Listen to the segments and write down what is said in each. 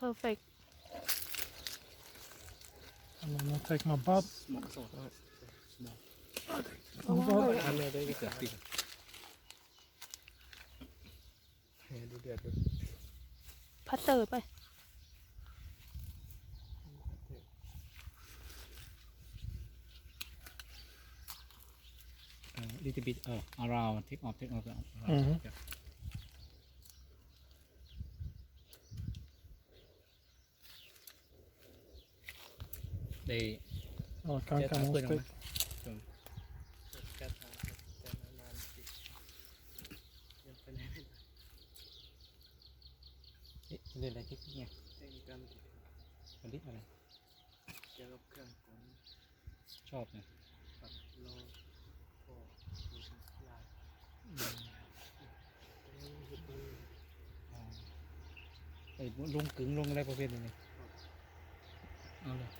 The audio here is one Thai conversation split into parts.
perfect I'm gonna take my butt. Smoke salt. Small. My butt. ทำเลยด้วยเกือบปีดูเดือดดูพัตเตอร์ไปเออ little bit เออ around take off take off อือฮึ ได้ Oh, can't Yeah, come on put it on stick. เอ๊ะเรียนอะไรเทคนิคไงมันดิอะไรเกี่ยวกับเครื่องกลชอบเนี่ยกับโลก็ดูสลายอ๋อไอ้ลงกึ่งลงอะไรประเภทนี้เนี่ยเอาเลย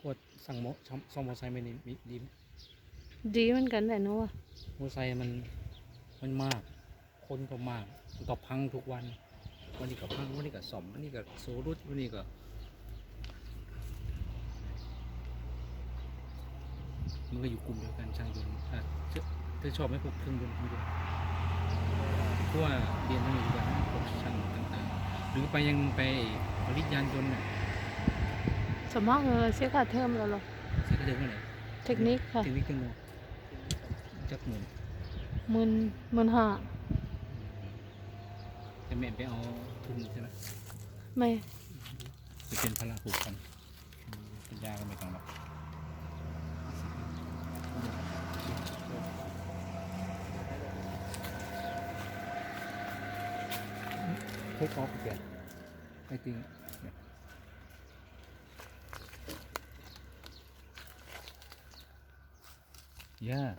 ขวด สั่งโมช่องซ่อมมอเตอร์ไซค์ไม่ดีมีดีไหมดีเหมือนกันแต่นะว่ามอเตอร์ไซค์มันมันมาก คนก็มากมันก็พังทุกวัน วันนี้ก็พังวันนี้ก็ซ่อมวันนี้ก็โซรุดวันนี้ก็มันก็อยู่กลุ่มเดียวกันช่างยนต์ถ้าเธอชอบไหมพวกเครื่องยนต์เครื่องยนต์เพราะว่าเรียนมันอยู่กันพวกช่างต่างๆ หรือไปยังไปผลิตยานยนต์น่ะ สมมติเออเสียค่าเทอมแล้วเหรอใช้กระเดินเมื่อไหร่เทคนิคค่ะเทคนิคเครื่องมือจักหมื่นหมื่นหมื่นห้าแต่แม่ไปเอาทุนใช่ไหมไม่จะเป็นพละผูกพันอืมปัญญาก็ไม่ต้องหรอกเทคออฟเปลี่ยนไอติง Yeah.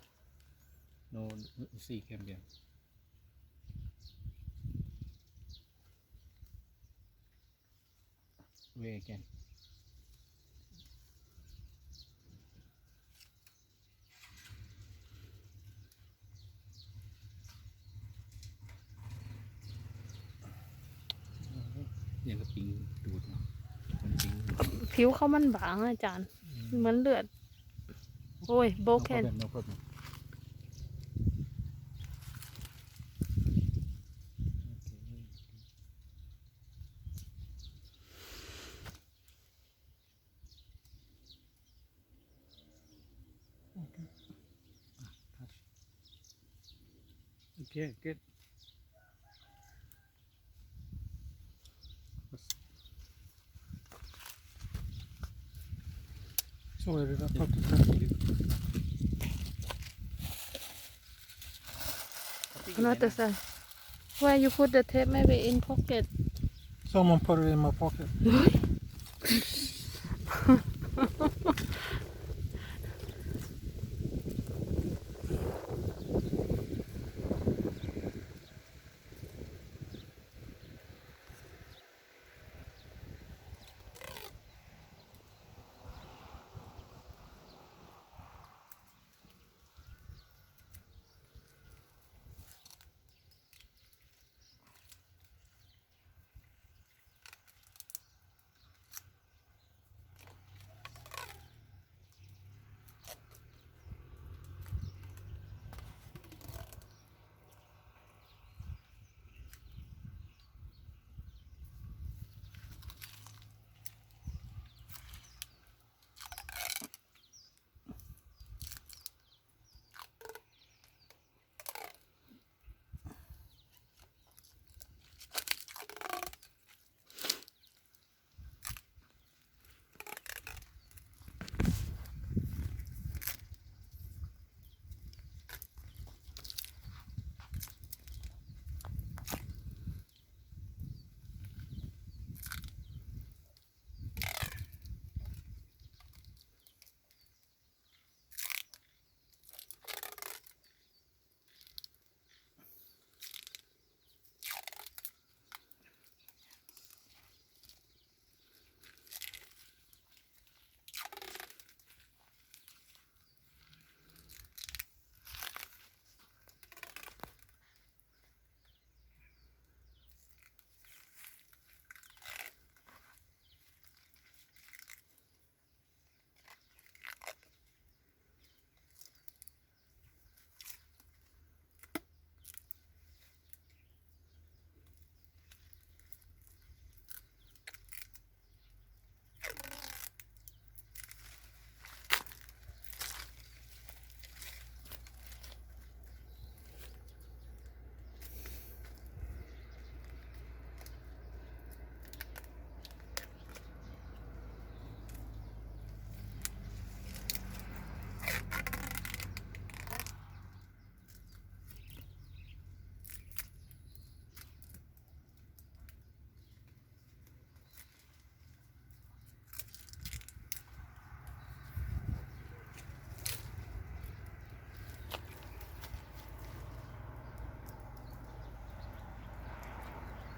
No, see Cambian. Where again? Dạ, ยังกับปิงดูดเนาะมันปิงดูดผิวเขามันบางอะอาจารย์เหมือนเลือด โอ้ยโบ No เคน problem, no problem. Okay, good. Another side. Where you put the tape maybe in pocket. Someone put it in my pocket.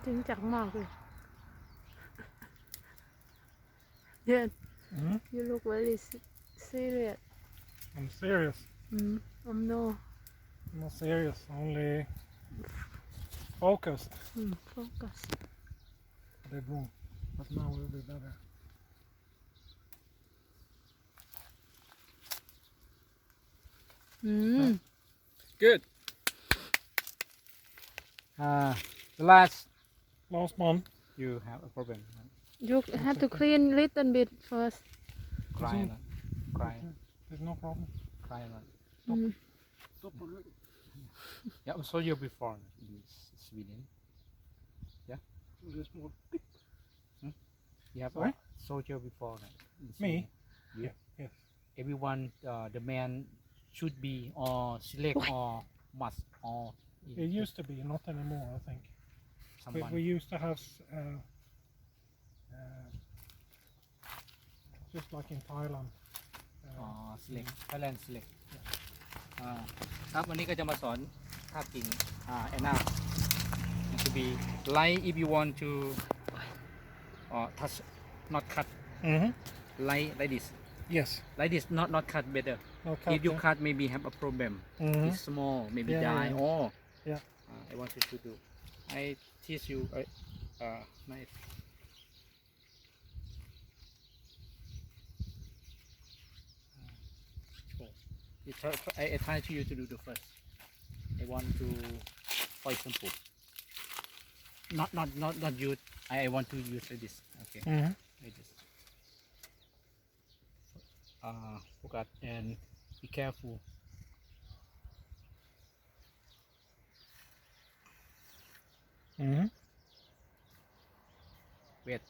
จริงจังมากเลย Yeah Mm? you look very se- serious I'm serious. mm, um no I'm not serious. Only focused. mm, focus I did wrong, but now we'll be better. อืม good uh the last last month. You have a problem. You have to clean little bit first. Cry, not. cry, There's no problem. cry, not. Mm. Yeah, I saw you before in S- Sweden. Hmm? You have Sorry? a soldier before. right, in Sweden. Me? Yeah. Yes. Everyone, uh, the man should be or select or must or. It used to be, not anymore, I think We, someone we used to have s- uh, uh, just like in Thailand. อ๋อ Uh, select Thailand select อ่าครับวันนี้ก็จะมาสอนท่ากิ่งอ่าแอนนา to be light if you want to uh, touch not cut mm-hmm. light like this Yes. like this not not cut better No if you cut, cut maybe have a problem Mhm. it's small maybe Yeah, die yeah, or Yeah. uh, I want you to do I teach you uh, uh, knife You try, I, I to you to do the first. I want to, for example, not not not not use. I, I want to use like this. Okay, mm -hmm. like this. Uh, forgot and be careful. Wait.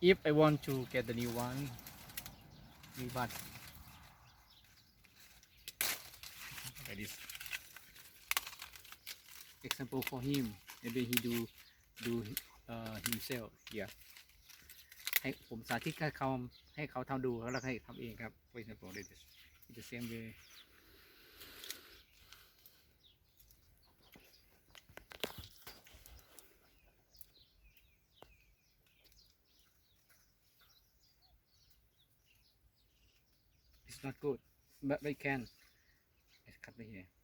If I want to get the new one, we but like this. Example for him, maybe he do do uh, himself here. ให้ผมสาธิตให้เขาให้เขาทำดูแล้วเราให้ทำเองครับ for example like this in the same way not good but we can. Let's cut here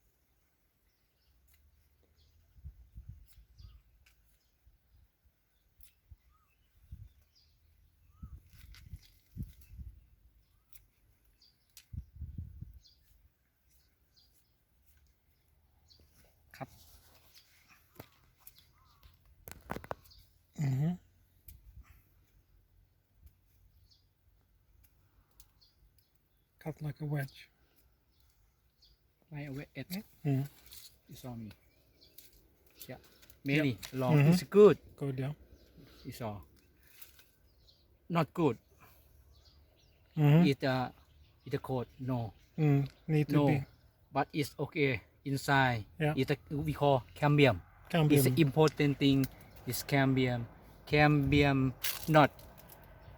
Cut like a wedge. right away it Mm. is on me. Yeah. Many. Long. Mhm. it's good. Good, yeah. it's all not good. Mhm. it uh it a cold. No. Mm. Need to no. be. But it's okay inside. Yeah. it's a, we call cambium. Cambium. it's an important thing. Is cambium. Cambium not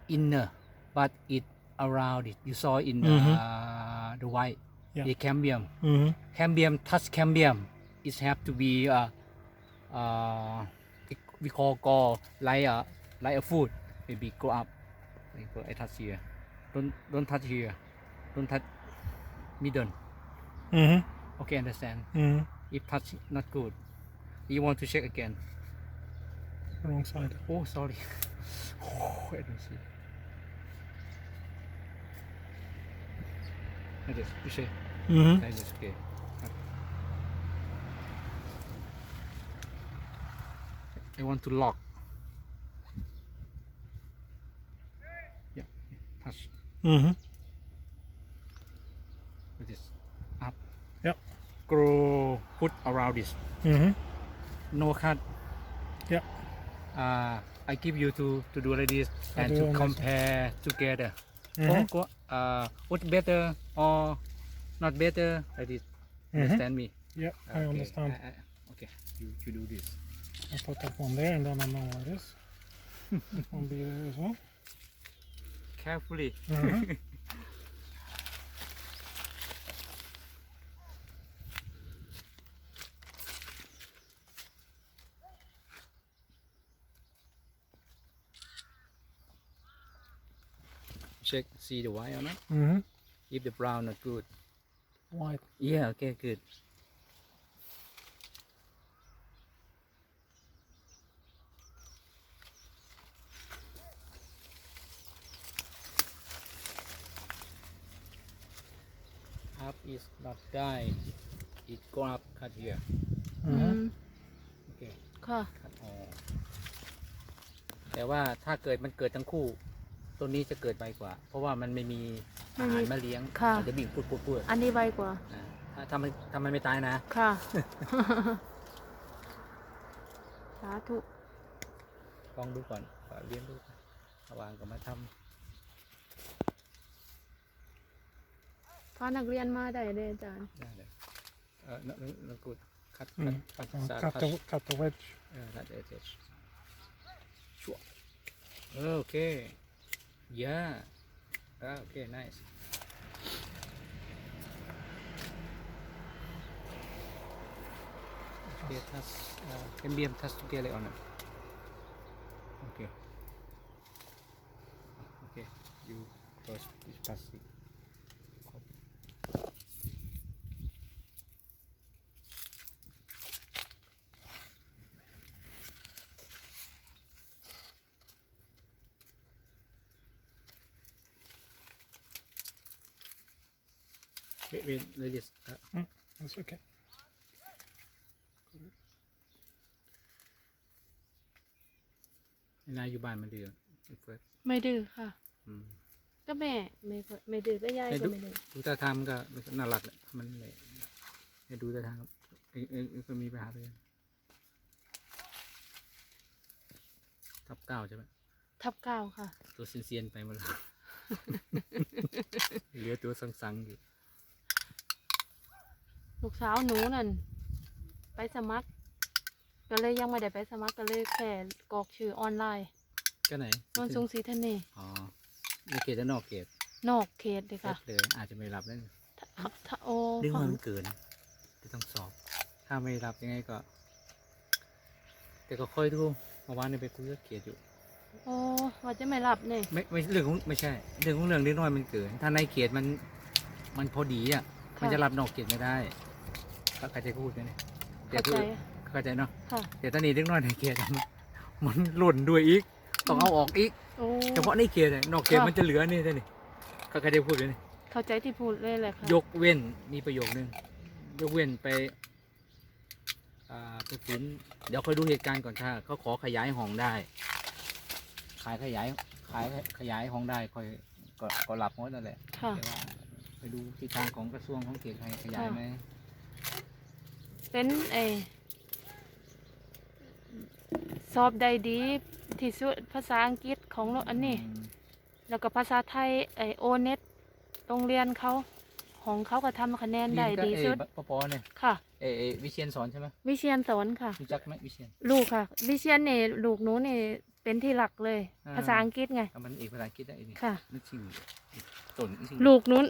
inner but it around it. You saw in the, Mhm. the white. Yeah. the cambium. Mhm. cambium touch cambium. It have to be uh, uh, it, we call go like a like a food. Maybe go up. Like I touch here. Don't don't touch here. Don't touch middle. Mhm. okay understand? Mhm. if touch not good. You want to check again? Wrong side. oh sorry. Oh, I don't see you say Mhm. this okay I want to lock yeah touch Mhm. with this up Yep. grow put around this Mhm. no cut Yep. uh, I give you to to do like this and to compare together Mhm. or uh, what better or not better like this Mhm. understand me Yeah, I understand. I- I- okay you, you do this I put that one there and then I know where it is. That one be there as well. carefully check see the white or not Mm-hmm. if the brown not good White. yeah okay good half is not die it go up cut here อื Mm-hmm. มโอเคค่ะคัดออกแต่ว่าถ้าเกิดมันเกิดทั้งคู่ ตัวนี้จะเกิดไวกว่า เพราะว่ามันไม่มีอาหารมาเลี้ยงค่ะ มันจะบิ่งปุดปุดปุดอันนี้ไวกว่าอ่าถ้าถ้ามันถ้ามันไม่ตายนะ ค่ะ สาธุ ลองดูก่อนก่อนเลี้ยงดูก่อนระหว่างก็มาทพานักเรียนมาได้เลยอาจารย์ำได้เลยเออนักนักกุดคัดคัด Mm. คัด And สา cut คัด the cut the wedge. เออคัดเอเจชัวเออโอเค Yeah. Oh, okay, nice. Okay, touch, uh, MBM touch together on it. Okay. Okay, you first this pass Wait, wait, let this. Uh, That's okay. นายอยู่บ้านมันเดือดเฟิร์สไม่ดื้อค่ะ อืม ก็แม่ไม่ค่อยไม่ดื้อก็ยายแต่ก็ดูไม่ดื้อดูท่าทางมันก็มันก็น่ารักแหละมันเลยให้ดูท่าทางเอ้ยเอ้ยเอ้ยก็มีปัญหาเลยทับเก้าใช่ไหมทับเก้าค่ะ ตัวเซียนๆไปหมดแล้ว เหลือตัวสังๆอยู่ ลูกสาวหนูนั่นไปสมัคร ก็เลยยังไม่ได้ไปสมัครก็เลยแค่กรอกชื่อออนไลน์ก็ไหนนนทรงศรีทะเนอ๋อในเขตและนอกเขตนอกเขตเลยเขค่ะตเลยอาจจะไม่รับแล้วถ้าถ้าโอ้ดึงของมันเกินจะต้องสอบ ถ้าไม่รับยังไงก็ แต่ก็ค่อยดูเมื่อวานนี้ไปคุยกับเขตอยู่โอ้ว่าจะไม่รับเนี่ยไม่ไม่เรื่องของไม่ใช่ เรื่องของเรื่องเล็กน้อยมันเกิน ถ้าในเขตมันมันพอดีอะค่ะมันจะรับนอกเขตไม่ได้ เข้าใจพูดไหมเนี่ยแต่เข้าคือใจเข้าใจเนาะค่ะแต่ตอนนี้เล็กน้อยในเขตมันมันหล่นด้วยอีกต้องเอาออกอีกโอ้ เฉพาะในเขตอะนอกเขตค่ะ มันจะเหลือนี่ท่านี่เข้าใจพูดไหมเนี่ยเข้าใจที่พูดเลยแหละค่ะยกเว้นมีประโยคนึงยกเว้นไปอ่าไปฝืนเดี๋ยวค่อยดูเหตุการณ์ก่อนถ้าเขาขอขยายห้องได้ ขายขยายขายขยายห้องได้ค่อยก็ก็รับหมดนั่นแหละ ค่ะ แต่ว่าไปดูทิศทางของกระทรวงของเขตให้ขยายไหม เป็นเออสอบได้ดีที่สุดภาษาอังกฤษของโลกอันนี้อืมแล้วก็ภาษาไทยไอโอเน็ตโรงเรียนเขาของเขาก็ทำคะแนนได้นี่ก็ดีเอสุดปปเนี่ยค่ะ เอเอวิเชียนสอนใช่ไหมวิเชียนสอนค่ะรู้จักไหมวิเชียนลูกค่ะ วิเชียนเนี่ยลูกหนูเนี่ยเป็นที่หลักเลยอ่าภาษาอังกฤษไงอะมันเอกภาษาอังกฤษได้นี่ค่ะนึกชื่อต้นนึกชื่อลูกหนู้น